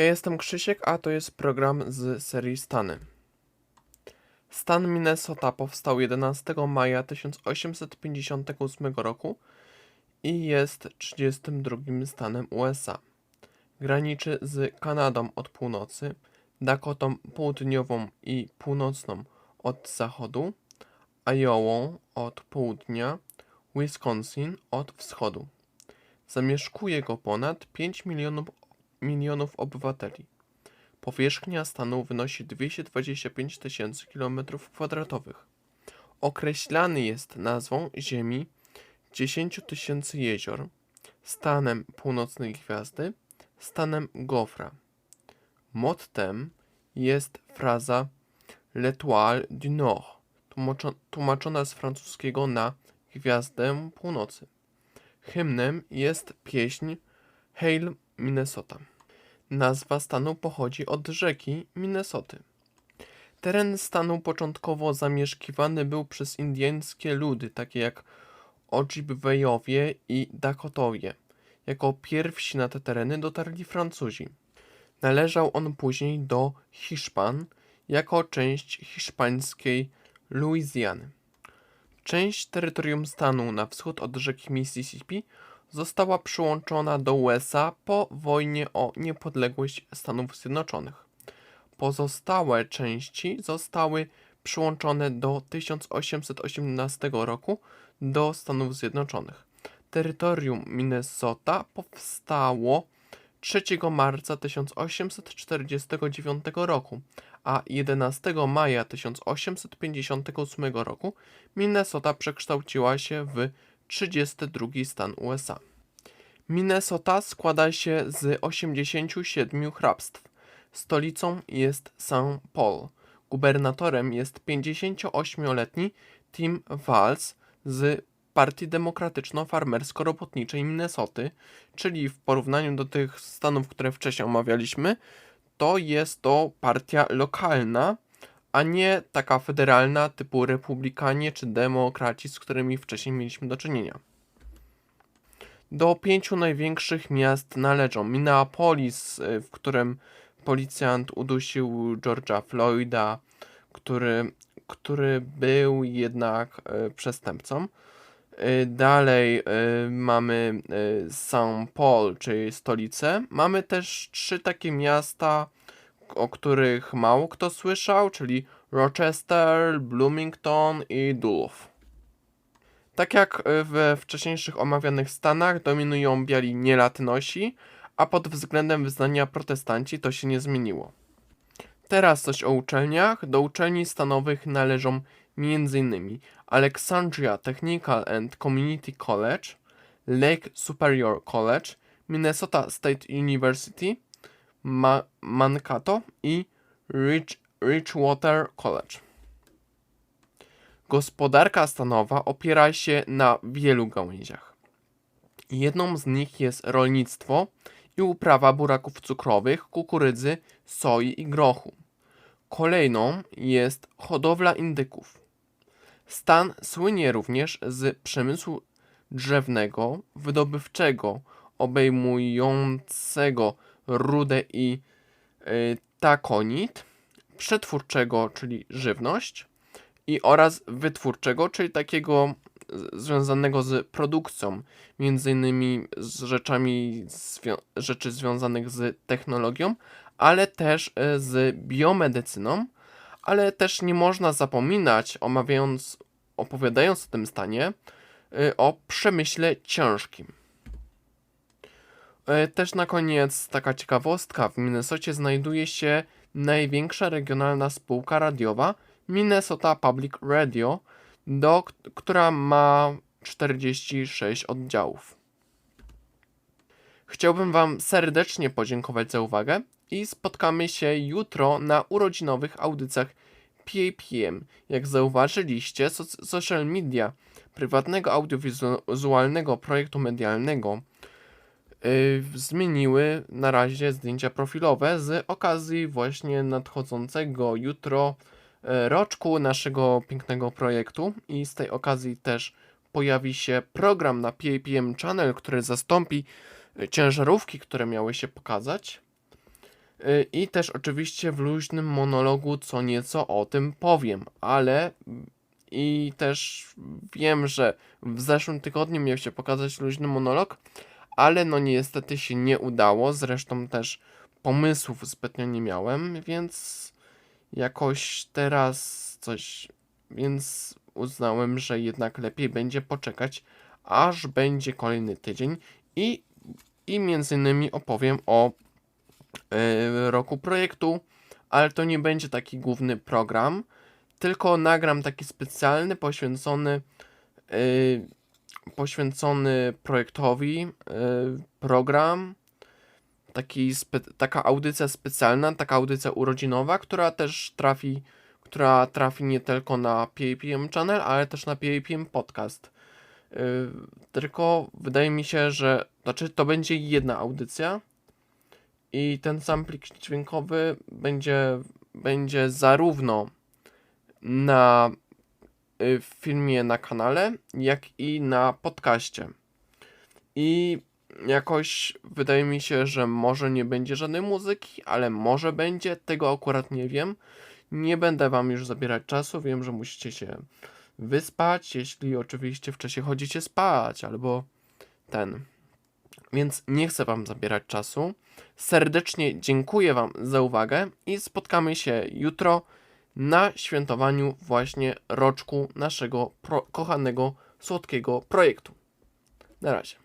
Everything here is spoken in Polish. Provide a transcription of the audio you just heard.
Ja jestem Krzysiek, a to jest program z serii Stany. Stan Minnesota powstał 11 maja 1858 roku i jest 32 stanem USA. Graniczy z Kanadą od północy, Dakotą południową i północną od zachodu, Iową od południa, Wisconsin od wschodu. Zamieszkuje go ponad 5 milionów, milionów obywateli. Powierzchnia stanu wynosi 225 tysięcy km2. Określany jest nazwą ziemi 10 tysięcy jezior, stanem północnej gwiazdy, stanem gofra. Mottem jest fraza L'Étoile du Nord, tłumaczo- tłumaczona z francuskiego na Gwiazdę Północy. Hymnem jest pieśń Hail Minnesota. Nazwa stanu pochodzi od rzeki Minnesoty. Teren stanu początkowo zamieszkiwany był przez indyjskie ludy, takie jak Ojibwejowie i Dakotowie. Jako pierwsi na te tereny dotarli Francuzi. Należał on później do Hiszpan jako część hiszpańskiej Luizjany. Część terytorium stanu na wschód od rzeki Mississippi została przyłączona do USA po wojnie o niepodległość Stanów Zjednoczonych. Pozostałe części zostały przyłączone do 1818 roku do Stanów Zjednoczonych. Terytorium Minnesota powstało 3 marca 1849 roku, a 11 maja 1858 roku Minnesota przekształciła się w 32 stan USA. Minnesota składa się z 87 hrabstw. Stolicą jest St. Paul. Gubernatorem jest 58-letni Tim Walz z Partii Demokratyczno-Farmersko-Robotniczej Minnesoty, czyli w porównaniu do tych stanów, które wcześniej omawialiśmy, to jest to partia lokalna, a nie taka federalna typu republikanie czy demokraci, z którymi wcześniej mieliśmy do czynienia. Do pięciu największych miast należą Minneapolis, y, w którym policjant udusił George'a Floyda, który, który był jednak y, przestępcą. Y, Dalej mamy St. Paul, czyli stolicę. Mamy też trzy takie miasta, o których mało kto słyszał, czyli Rochester, Bloomington i Duluth. Tak jak we wcześniejszych omawianych stanach dominują biali nielatynosi, a pod względem wyznania protestanci to się nie zmieniło. Teraz coś o uczelniach. Do uczelni stanowych należą m.in. Alexandria Technical and Community College, Lake Superior College, Minnesota State University, Ma- Mankato i Ridge- Ridgewater College. Gospodarka stanowa opiera się na wielu gałęziach. Jedną z nich jest rolnictwo i uprawa buraków cukrowych, kukurydzy, soi i grochu. Kolejną jest hodowla indyków. Stan słynie również z przemysłu drzewnego, wydobywczego, obejmującego rudę i y, takonit, przetwórczego, czyli żywność, i oraz wytwórczego, czyli takiego związanego z produkcją, między innymi z rzeczami, rzeczy związanych z technologią, ale też y, z biomedycyną, ale też nie można zapominać, omawiając, opowiadając o tym stanie, y, o przemyśle ciężkim. Y, Też na koniec taka ciekawostka, w Minnesocie znajduje się największa regionalna spółka radiowa Minnesota Public Radio, do, która ma 46 oddziałów. Chciałbym Wam serdecznie podziękować za uwagę i spotkamy się jutro na urodzinowych audycjach PAPM. Jak zauważyliście, soc- social media prywatnego audiowizualnego projektu medialnego zmieniły na razie zdjęcia profilowe z okazji właśnie nadchodzącego jutro e, roczku naszego pięknego projektu. I z tej okazji też pojawi się program na PAPM Channel, który zastąpi e, ciężarówki, które miały się pokazać. Y, I też oczywiście w luźnym monologu co nieco o tym powiem, ale i też wiem, że w zeszłym tygodniu miał się pokazać luźny monolog, ale no niestety się nie udało. Zresztą też pomysłów zbytnio nie miałem, więc jakoś teraz coś. Więc uznałem, że jednak lepiej będzie poczekać, aż będzie kolejny tydzień i, i między innymi opowiem o y, roku projektu, ale to nie będzie taki główny program, tylko nagram taki specjalny poświęcony y, poświęcony projektowi y, program taki taka audycja specjalna, taka audycja urodzinowa, która też trafi która trafi nie tylko na PAPM Channel, ale też na PAPM Podcast. Yy, tylko wydaje mi się, że znaczy to będzie jedna audycja i ten samplik dźwiękowy będzie, będzie zarówno na y, filmie na kanale, jak i na podcaście. I jakoś wydaje mi się, że może nie będzie żadnej muzyki, ale może będzie, tego akurat nie wiem. Nie będę wam już zabierać czasu, wiem, że musicie się wyspać, jeśli oczywiście wcześniej chodzicie spać, albo ten. Więc nie chcę wam zabierać czasu. Serdecznie dziękuję wam za uwagę i spotkamy się jutro na świętowaniu właśnie roczku naszego kochanego, słodkiego projektu. Na razie.